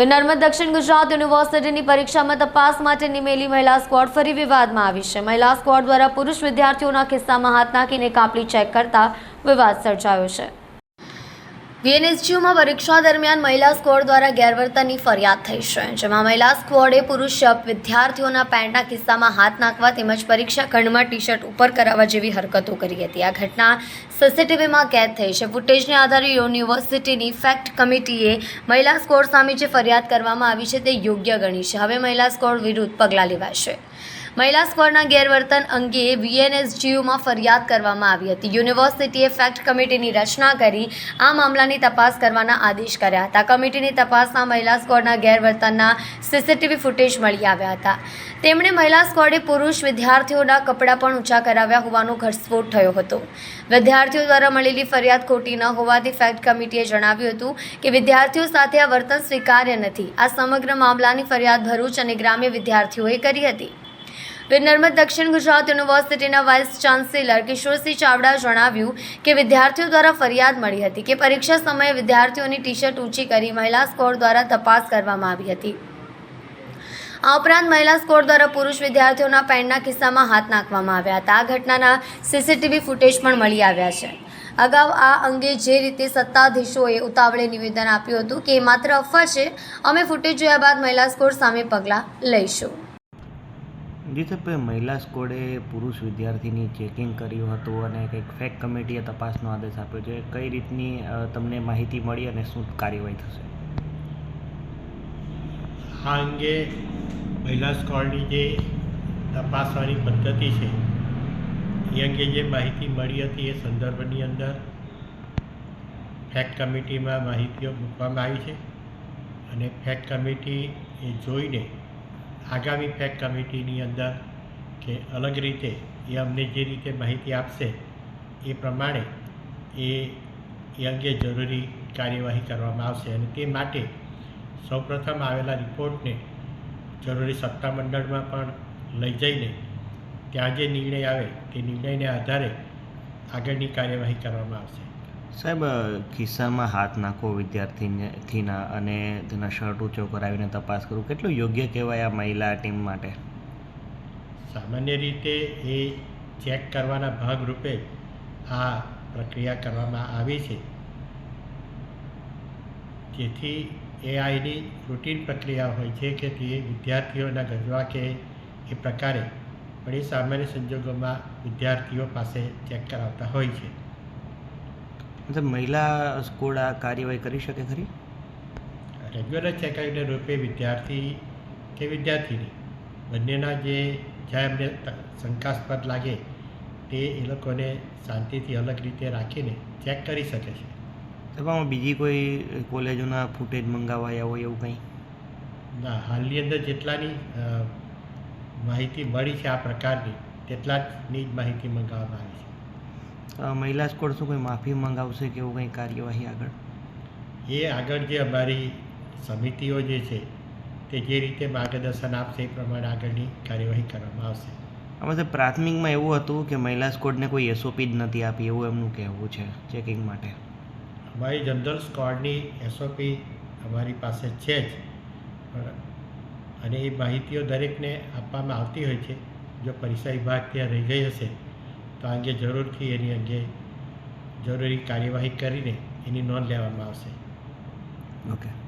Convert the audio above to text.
નર્મદ દક્ષિણ ગુજરાત યુનિવર્સિટીની પરીક્ષામાં તપાસ માટે નિમેલી મહિલા સ્કવોડ ફરી વિવાદમાં આવી છે. મહિલા સ્કવોડ દ્વારા પુરુષ વિદ્યાર્થીઓના ખિસ્સામાં હાથ નાખીને કાપલી ચેક કરતા વિવાદ સર્જાયો છે. વીએનએસજીયુમાં પરીક્ષા દરમિયાન મહિલા સ્કવોડ દ્વારા ગેરવર્તનની ફરિયાદ થઈ છે, જેમાં મહિલા સ્કવોડે પુરુષ વિદ્યાર્થીઓના પેન્ટના કિસ્સામાં હાથ નાખવા તેમજ પરીક્ષા ખંડમાં ટી શર્ટ ઉપર કરાવવા જેવી હરકતો કરી હતી. આ ઘટના સીસીટીવીમાં કેદ થઈ છે. ફૂટેજને આધારે યુનિવર્સિટીની ફેક્ટ કમિટીએ મહિલા સ્કવોડ સામે જે ફરિયાદ કરવામાં આવી છે તે યોગ્ય ગણી છે. હવે મહિલા સ્કવોડ વિરુદ્ધ પગલાં લેવાશે. મહિલા સ્ક્વોડના ગેરવર્તન અંગે વીએનએસજીયુમાં ફરિયાદ કરવામાં આવી હતી. યુનિવર્સિટીએ ફેક્ટ કમિટીની રચના કરી આ મામલાની તપાસ કરવાના આદેશ કર્યા હતા. કમિટીની તપાસમાં મહિલા સ્ક્વોડના ગેરવર્તનના સીસીટીવી ફૂટેજ મળી આવ્યા હતા. તેમણે મહિલા સ્ક્વોડે પુરુષ વિદ્યાર્થીઓના કપડાં પણ ઊંચા કરાવ્યા હોવાનો ઘટસ્ફોટ થયો હતો. વિદ્યાર્થીઓ દ્વારા મળેલી ફરિયાદ ખોટી ન હોવાથી ફેક્ટ કમિટીએ જણાવ્યું હતું કે વિદ્યાર્થીઓ સાથે આ વર્તન સ્વીકાર્ય નથી. આ સમગ્ર મામલાની ફરિયાદ ભરૂચ અને ગ્રામ્ય વિદ્યાર્થીઓએ કરી હતી. નર્મદ દક્ષિણ ગુજરાત યુનિવર્સિટીના વાઇસ ચાન્સેલર કિશોરસિંહ ચાવડા જણાવ્યું કે વિદ્યાર્થીઓ દ્વારા ફરિયાદ મળી હતી કે પરીક્ષા સમયે વિદ્યાર્થીઓની ટી શર્ટ ઊંચી કરી મહિલા સ્કોર દ્વારા તપાસ કરવામાં આવી હતી. આ ઉપરાંત મહિલા સ્કોર દ્વારા પુરુષ વિદ્યાર્થીઓના પેન્ટના કિસ્સામાં હાથ નાખવામાં આવ્યા હતા. આ ઘટનાના સીસીટીવી ફૂટેજ પણ મળી આવ્યા છે. અગાઉ આ અંગે જે રીતે સત્તાધીશોએ ઉતાવળે નિવેદન આપ્યું હતું કે માત્ર અફવા છે, અમે ફૂટેજ જોયા બાદ મહિલા સ્કોર સામે પગલાં લઈશું. જી મહિલા સ્કોડે પુરુષ વિદ્યાર્થીની ચેકિંગ કર્યું હતું અને કંઈક ફેક કમિટીએ તપાસનો આદેશ આપ્યો છે. કઈ રીતની તમને માહિતી મળી અને શું કાર્યવાહી થશે? આ અંગે મહિલા સ્કોડની જે તપાસવાની પદ્ધતિ છે, એ અંગે જે માહિતી મળી હતી એ સંદર્ભની અંદર ફેક કમિટીમાં માહિતીઓ મૂકવામાં આવી છે. અને ફેક કમિટી એ જોઈને આગામી ફેક કમિટીની અંદર કે અલગ રીતે એ અમને જે રીતે માહિતી આપશે, એ પ્રમાણે એ એ અંગે જરૂરી કાર્યવાહી કરવામાં આવશે અને તે માટે સૌપ્રથમ આવેલા રિપોર્ટને જરૂરી સત્તામંડળમાં પણ લઈ જઈને ત્યાં જે નિર્ણય આવે તે નિર્ણયને આધારે આગળની કાર્યવાહી કરવામાં આવશે. સાહેબ ખિસ્સામાં હાથ નાખવો વિદ્યાર્થીના અને તેના શર્ટ ઊંચો કરાવીને તપાસ કરવું કેટલું યોગ્ય કહેવાય આ મહિલા ટીમ માટે? સામાન્ય રીતે એ ચેક કરવાના ભાગરૂપે આ પ્રક્રિયા કરવામાં આવી છે. જેથી એ આઈની રૂટીન પ્રક્રિયા હોય છે કે તે વિદ્યાર્થીઓના ગજવા કે એ પ્રકારે પણ એ સામાન્ય સંજોગોમાં વિદ્યાર્થીઓ પાસે ચેક કરાવતા હોય છે. મતલબ મહિલા સ્કોડ આ કાર્યવાહી કરી શકે ખરી? રેગ્યુલર ચેકઆઉટના રૂપે વિદ્યાર્થી કે વિદ્યાર્થીની બંનેના જે જ્યાં એમને શંકાસ્પદ લાગે તે એ લોકોને શાંતિથી અલગ રીતે રાખીને ચેક કરી શકે છે. એમાં બીજી કોઈ કોલેજોના ફૂટેજ મંગાવાયા હોય એવું કંઈ? ના હાલની અંદર જેટલાની માહિતી મળી છે આ પ્રકારની તેટલા જની જ માહિતી મંગાવવામાં આવી છે. મહિલા સ્કોડ શું કોઈ માફી મંગાવશે કે એવું કંઈ કાર્યવાહી આગળ? એ આગળ જે અમારી સમિતિઓ જે છે તે જે રીતે માર્ગદર્શન આપશે એ પ્રમાણે આગળની કાર્યવાહી કરવામાં આવશે. આમાં સાહેબ પ્રાથમિકમાં એવું હતું કે મહિલા સ્કોડને કોઈ એસઓપી જ નથી આપી એવું એમનું કહેવું છે ચેકિંગ માટે. અમારી જનરલ સ્કોડની એસઓપી અમારી પાસે છે જ. અને એ માહિતીઓ દરેકને આપવામાં આવતી હોય છે. જો પરીક્ષા વિભાગ ત્યાં રહી ગઈ હશે તો આ અંગે જરૂરથી એની અંગે જરૂરી કાર્યવાહી કરીને એની નોંધ લેવામાં આવશે. ઓકે